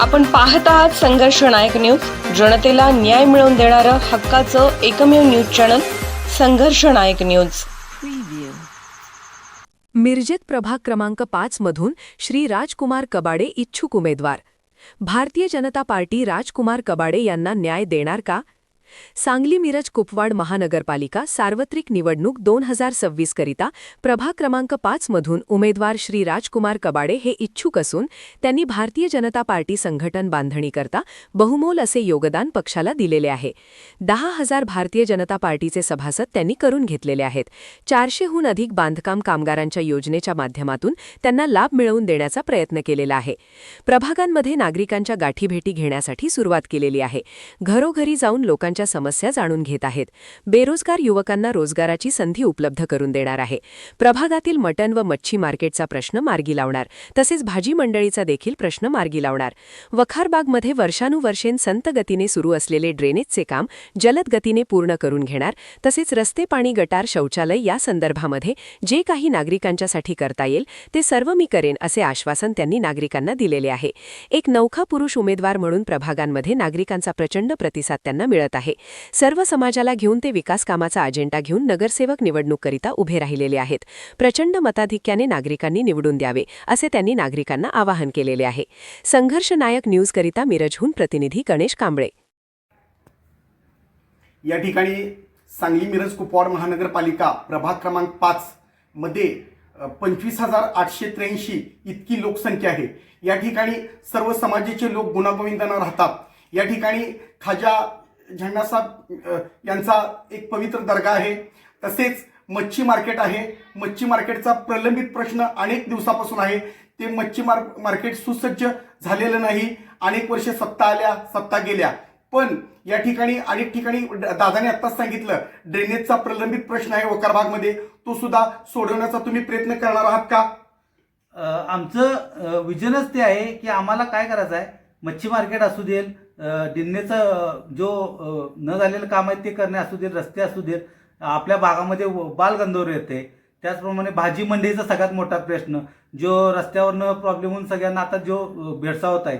आपण पाहत आहात संघर्ष नायक न्यूज. जनतेला न्याय मिळवून देणारं हक्काचं एकमेव न्यूज चॅनल संघर्ष नायक न्यूज. मिरजेत प्रभाग क्रमांक पाच मधून श्री राजकुमार कबाडे इच्छुक उमेदवार. भारतीय जनता पार्टी राजकुमार कबाडे यांना न्याय देणार का? सांगली मिरज कुपवाड महानगरपालिका सार्वत्रिक निवडणूक दोन हजार सव्वीस करिता प्रभाग क्रमांक पाच मधून उमेदवार श्री राजकुमार कबाडे हे इच्छुक असून त्यांनी भारतीय जनता पार्टी संघटन बांधणीकरता बहुमोल असे योगदान पक्षाला दिलेले आहे. दहा हजार भारतीय जनता पार्टीचे सभासद त्यांनी करून घेतलेले आहेत. चारशेहून अधिक बांधकाम कामगारांच्या योजनेच्या माध्यमातून त्यांना लाभ मिळवून देण्याचा प्रयत्न केलेला आहे. प्रभागांमध्ये नागरिकांच्या गाठीभेटी घेण्यासाठी सुरुवात केलेली आहे. घरोघरी जाऊन लोकांच्या समस्या जाणून घेत आहेत. बेरोजगार युवकांना रोजगाराची संधी उपलब्ध करून देणार आहे. प्रभागातील मटण व मच्छी मार्केटचा प्रश्न मार्गी लावणार. तसेच भाजी मंडळीचा देखील प्रश्न मार्गी लावणार. वखारबागमध्ये वर्षानुवर्षेन संत गतीने सुरू असलेले ड्रेनेजचे काम जलद गतीने पूर्ण करून घेणार. तसेच रस्ते पाणी गटार शौचालय या संदर्भामध्ये जे काही नागरिकांच्यासाठी करता येईल ते सर्व मी करेन असे आश्वासन त्यांनी नागरिकांना दिलेले आहे. एक नौखा पुरुष उमेदवार म्हणून प्रभागांमध्ये नागरिकांचा प्रचंड प्रतिसाद त्यांना मिळत आहे. सर्व समाजाला घेऊन ते विकास कामाचा अजेंडा घेऊन नगरसेवक निवडणूककरिता उभे राहिलेले आहेत. प्रचंड मताधिक्याने नागरिकांनी निवडून द्यावे असे त्यांनी नागरिकांना आवाहन केलेले आहे. संघर्ष नायक न्यूजकरिता मिरजहून प्रतिनिधी गणेश कांबळे. या ठिकाणी सांगली मिरज कुपवाड महानगरपालिका प्रभाग क्रमांक पाच मध्ये पंचवीस हजार आठशे त्र्याऐंशी इतकी लोकसंख्या आहे. या ठिकाणी सर्व समाजाचे लोक गुणागोविंदानं राहतात. या ठिकाणी खाजा झेंडासाहेब यांचा एक पवित्र दर्गा आहे. तसेच मच्छी मार्केट आहे. मच्छी मार्केटचा प्रलंबित प्रश्न अनेक दिवसापासून आहे. ते मच्छी मार मार्केट सुसज्ज झालेलं नाही. अनेक वर्षे सत्ता आल्या सत्ता गेल्या. पण या ठिकाणी अनेक ठिकाणी दादाने आत्ताच सांगितलं ड्रेनेजचा प्रलंबित प्रश्न आहे वकारबागमध्ये तो सुद्धा सोडवण्याचा तुम्ही प्रयत्न करणार आहात का? आमचं विजनच ते आहे की आम्हाला काय करायचं आहे मच्छी मार्केट असू देल जिन्हेचं जो न झालेलं काम आहे ते करणे असू देत रस्ते असू देत आपल्या भागामध्ये व- बालगंधर्व येते. त्याचप्रमाणे भाजी मंडईचा सगळ्यात मोठा प्रश्न जो रस्त्यावरनं प्रॉब्लेम होऊन सगळ्यांना आता जो भेडसावत आहे.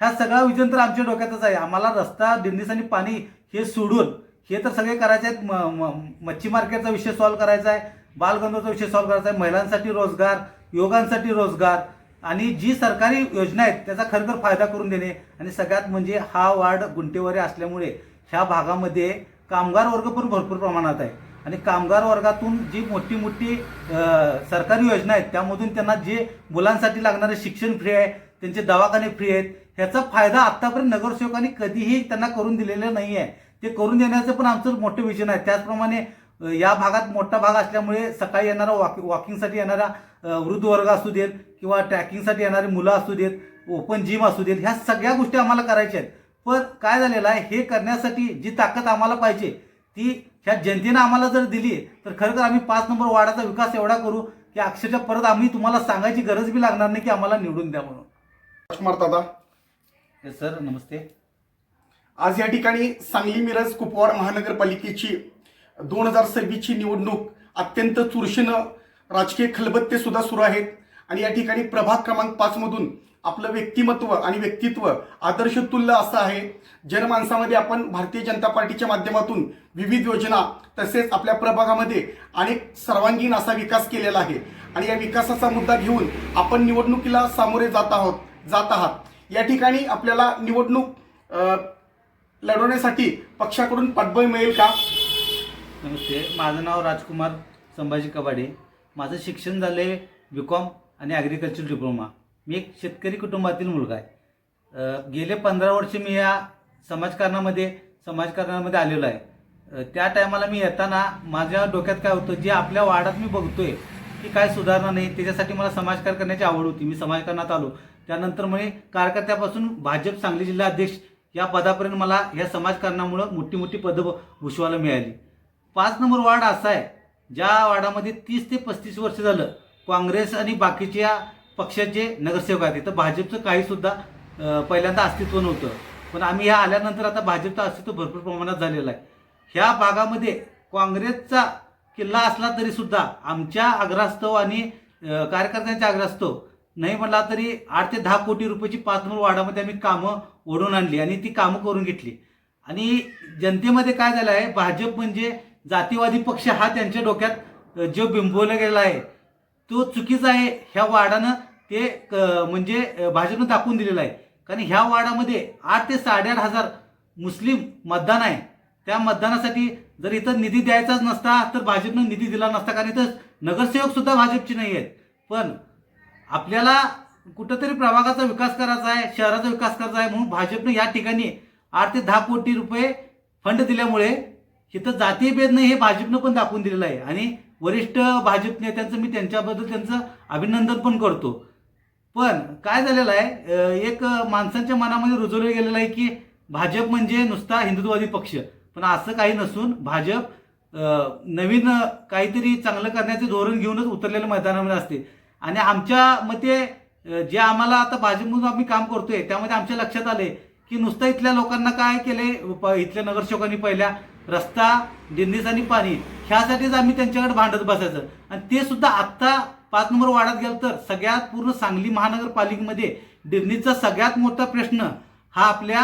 ह्या सगळा विजन तर आमच्या डोक्यातच आहे. आम्हाला रस्ता दिंडीस आणि पाणी हे सोडून हे तर सगळे करायचे आहेत. म- म- मच्छी मार्केटचा विषय सॉल्व्ह करायचा आहे. बालगंधर्वचा विषय सॉल्व्ह करायचा आहे. महिलांसाठी रोजगार युवकांसाठी रोजगार आणि जी सरकारी योजना आहेत त्याचा खरखर फायदा करून देणे. आणि सगळ्यात म्हणजे हा वार्ड गुंटेवारी असल्यामुळे ह्या भागामध्ये कामगार वर्ग पण भरपूर प्रमाणात आहे. आणि कामगार वर्गातून जी मोठी मोठी सरकारी योजना आहेत त्यामधून त्यांना जे मुलांसाठी लागणारे शिक्षण फ्री आहे त्यांचे दवाखाने फ्री आहेत ह्याचा फायदा आत्तापर्यंत नगरसेवकांनी कधीही त्यांना करून दिलेला नाही आहे ते करून देण्याचं पण आमचं मोठं विजन आहे. त्याचप्रमाणे या भागात मोठा भाग असल्यामुळे सकाळी येणारा वॉक वॉकिंगसाठी येणारा वृद्ध वर्ग असू देत किंवा ट्रॅकिंगसाठी येणारी मुलं असू देत ओपन जिम असू देत ह्या सगळ्या गोष्टी आम्हाला करायच्या आहेत. पण काय झालेलं आहे हे करण्यासाठी जी ताकद आम्हाला पाहिजे ती ह्या जनतेनं आम्हाला जर दिली तर खरं तर आम्ही पाच नंबर वार्डाचा विकास एवढा करू की अक्षरशः परत आम्ही तुम्हाला सांगायची गरज बी लागणार नाही की आम्हाला निवडून द्या म्हणून. राजकुमार दादा. येस सर नमस्ते. आज या ठिकाणी सांगली मिरज कुपवाड महानगरपालिकेची दोन हजार सव्वीसची निवडणूक अत्यंत चुरशीनं राजकीय खलबत्ते सुद्धा सुरू आहेत. आणि या ठिकाणी प्रभाग क्रमांक पाच मधून आपलं व्यक्तिमत्व आणि व्यक्तित्व आदर्श तुल्य असं आहे. जनमानसामध्ये आपण भारतीय जनता पार्टीच्या माध्यमातून विविध योजना तसेच आपल्या प्रभागामध्ये अनेक सर्वांगीण असा विकास केलेला आहे. आणि या विकासाचा मुद्दा घेऊन आपण निवडणुकीला सामोरे जात आहोत जात आहात. या ठिकाणी आपल्याला निवडणूक लढवण्यासाठी पक्षाकडून पाठबळ मिळेल का? नमस्ते. माझं नाव राजकुमार संभाजी कबाडे. माझं शिक्षण झालं आहे बी कॉम आणि ॲग्रिकल्चर डिप्लोमा मी एक शेतकरी कुटुंबातील मुलगा आहे. गेले पंधरा वर्ष मी या समाजकारणामध्ये समाजकारणामध्ये आलेलो आहे. त्या टायमाला मी येताना माझ्या डोक्यात काय होतं जे आपल्या वार्डात मी बघतोय की काय सुधारणा नाही. त्याच्यासाठी मला समाजकार करण्याची आवड होती. मी समाजकारणात आलो. त्यानंतर मी कार्यकर्त्यापासून भाजप सांगली जिल्हा अध्यक्ष या पदापर्यंत मला या समाजकारणामुळं मोठी मोठी पदं भूषवायला मिळाली. पाच नंबर वार्ड असा आहे ज्या वार्डामध्ये तीस ते पस्तीस वर्ष झालं काँग्रेस आणि बाकीच्या पक्षाचे नगरसेवक आहेत. तर भाजपचं काही सुद्धा पहिल्यांदा अस्तित्व नव्हतं. पण आम्ही ह्या आल्यानंतर आता भाजपचं अस्तित्व भरपूर प्रमाणात झालेलं आहे. ह्या भागामध्ये काँग्रेसचा किल्ला असला तरी सुद्धा आमच्या आग्रहास्तव आणि कार्यकर्त्यांच्या आग्रहास्तव नाही म्हणला तरी आठ ते दहा कोटी रुपयाची पाच नंबर वार्डामध्ये आम्ही कामं ओढून आणली आणि ती कामं करून घेतली. आणि जनतेमध्ये काय झालं आहे भाजप म्हणजे जातीवादी पक्ष हा त्यांच्या डोक्यात जो बिंबवला गेला आहे तो चुकीचा आहे. ह्या वार्डानं ते क- म्हणजे भाजपनं दाखवून दिलेला आहे. कारण ह्या वार्डामध्ये आठ ते साडेआठ हजार मुस्लिम मतदान आहे. त्या मतदानासाठी जर इथं निधी द्यायचाच नसता तर भाजपनं निधी दिला नसता. कारण इथं नगरसेवक सुद्धा भाजपचे नाही आहेत. पण आपल्याला कुठंतरी प्रभागाचा विकास करायचा आहे शहराचा विकास करायचा आहे म्हणून भाजपनं या ठिकाणी आठ ते दहा कोटी रुपये फंड दिल्यामुळे इथं जातीय भेद नाही हे भाजपनं पण दाखवून दिलेलं आहे. आणि वरिष्ठ भाजप नेत्यांचं मी त्यांच्याबद्दल त्यांचं अभिनंदन पण करतो. पण काय झालेलं आहे एक माणसांच्या मनामध्ये रुजवलं गेलेलं आहे की भाजप म्हणजे नुसता हिंदुत्ववादी पक्ष. पण असं काही नसून भाजप नवीन काहीतरी चांगलं करण्याचे धोरण घेऊनच उतरलेलं मैदानामध्ये असते. आणि आमच्या मते जे आम्हाला आता भाजपमधून आम्ही काम करतोय त्यामध्ये आमच्या लक्षात आले की नुसतं इथल्या लोकांना काय केले प- इथल्या नगरसेवकांनी पहिल्या रस्ता डिंडीस आणि पाणी ह्यासाठीच आम्ही त्यांच्याकडे भांडत बसायचं. आणि ते सुद्धा आत्ता पाच नंबर वाढत गेलं तर सगळ्यात पूर्ण सांगली महानगरपालिकेमध्ये डिंडीचा सगळ्यात मोठा प्रश्न हा आपल्या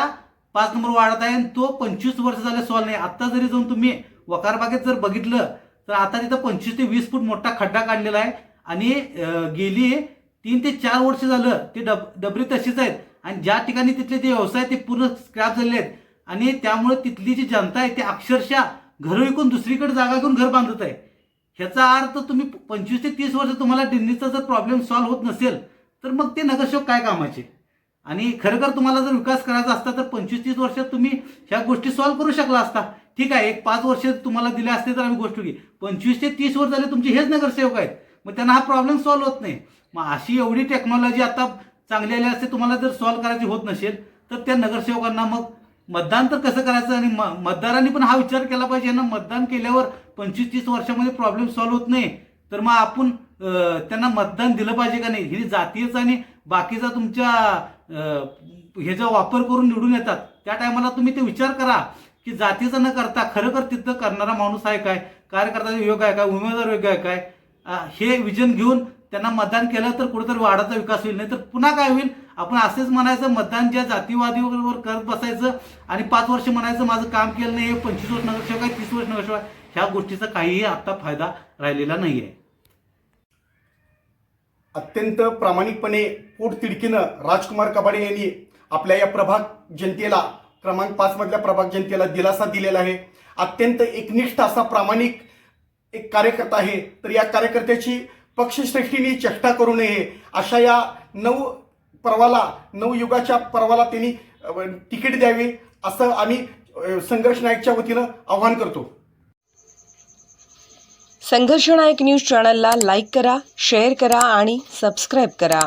पाच नंबर वाढत आहे आणि तो पंचवीस वर्ष झाले सॉल्व नाही. आत्ता जरी जाऊन तुम्ही वकारबागेत जर बघितलं तर आता तिथं पंचवीस ते वीस फूट मोठा खड्डा काढलेला आहे. आणि गेली तीन ते चार वर्ष झालं ते डब डबरी तशीच आहेत. आणि ज्या ठिकाणी तिथले जे व्यवसाय ते पूर्ण स्क्रॅप झालेले आहेत. आणि त्यामुळे तिथली जी जनता आहे ती अक्षरशः घर विकून दुसरीकडे जागा घेऊन घर बांधत आहे. ह्याचा अर्थ तुम्ही पंचवीस ते तीस वर्ष तुम्हाला दिल्लीचा जर प्रॉब्लेम सॉल्व्ह होत नसेल तर मग ते नगरसेवक काय कामाचे? आणि खरं तुम्हाला जर विकास करायचा असता तर पंचवीस तीस वर्षात तुम्ही ह्या गोष्टी सॉल्व्ह करू शकला असता. ठीक आहे एक पाच वर्ष तुम्हाला दिले असते तर आम्ही गोष्ट की पंचवीस ते तीस वर्ष झाले तुमचे हेच नगरसेवक आहेत. मग त्यांना हा प्रॉब्लेम सॉल्व्ह होत नाही. मग अशी एवढी टेक्नॉलॉजी आता चांगली आली असते तुम्हाला जर सॉल्व्ह करायची होत नसेल तर त्या नगरसेवकांना मग मतदान तर कसं करायचं? आणि म- मतदारांनी पण हा विचार केला पाहिजे ना. मतदान केल्यावर पंचवीस तीस वर्षामध्ये प्रॉब्लेम सॉल्व्ह होत नाही. तर मग आपण त्यांना मतदान दिलं पाहिजे का नाही? ही जातीयच आणि बाकीचा तुमच्या ह्याचा वापर करून निवडून येतात त्या टायमाला तुम्ही ते विचार करा की जातीचा न करता खरोखर तिथं करणारा माणूस आहे काय? कार्यकर्ता योग्य आहे काय? उमेदवार योग्य आहे काय? हे विजन घेऊन त्यांना मतदान केलं तर कुठेतरी वाडाचा विकास होईल. नाही तर पुन्हा काय होईल? आपण असेच म्हणायचं मतदान ज्या जातीवादीवर करत बसायचं आणि पाच वर्ष म्हणायचं माझं काम केलं नाही हे पंचवीस वर्ष नगरसेवक आहे तीस वर्ष नगरसेवक आहे ह्या गोष्टीचा काहीही आत्ता फायदा राहिलेला नाही आहे अत्यंत प्रामाणिकपणे पोटतिडकीनं राजकुमार कबाडे यांनी आपल्या या प्रभाग जनतेला क्रमांक पाच मधल्या प्रभाग जनतेला दिलासा दिलेला आहे. अत्यंत एकनिष्ठ असा प्रामाणिक एक कार्यकर्ता आहे. तर या कार्यकर्त्याची पक्षश्रेष्ठीने चेष्टा करू नये. अशा या नऊ पर्वाला नवयुगाच्या पर्वाला त्यांनी तिकीट द्यावे असं आम्ही संघर्ष नायकच्या वतीनं आवाहन करतो. संघर्ष नायक न्यूज चॅनलला लाईक करा शेअर करा आणि सबस्क्राईब करा.